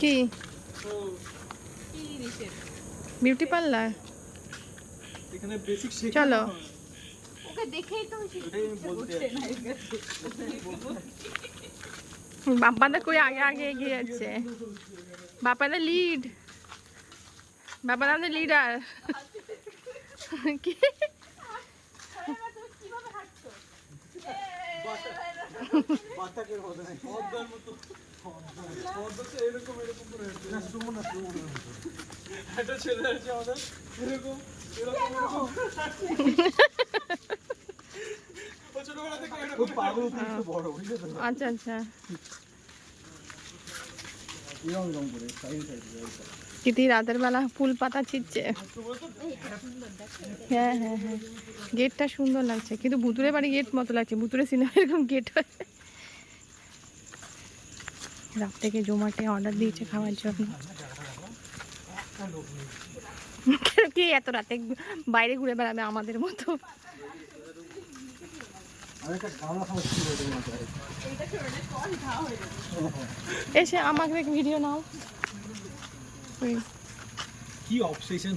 কি? Beauty parlour এখানে basic শেখা চলো। ওকে দেখেই তো এটাই আমি বলতে উঠছে না এর কাছে। বাপ্পাদা কই আগে আগে এগিয়ে যাচ্ছে? বাপাদা লিড বাপাদা আমাদের লিডার কি? না মতো। আচ্ছা আচ্ছা। রাতের বেলা ফুল পাতা ছিটছে। হ্যাঁ হ্যাঁ হ্যাঁ। গেটটা সুন্দর লাগছে, কিন্তু ভুতুরে বাড়ি গেট মতো লাগছে। ভুতুরে সিনেমা এরকম গেট হয়েছে। রাত থেকে জোমাটে অর্ডার দিয়েছে খাওয়ার জন্য। কি এত রাতে বাইরে ঘুরে বেড়াবে আমাদের মতো? এসে আমাকে ভিডিও নাও। কি অবসেশন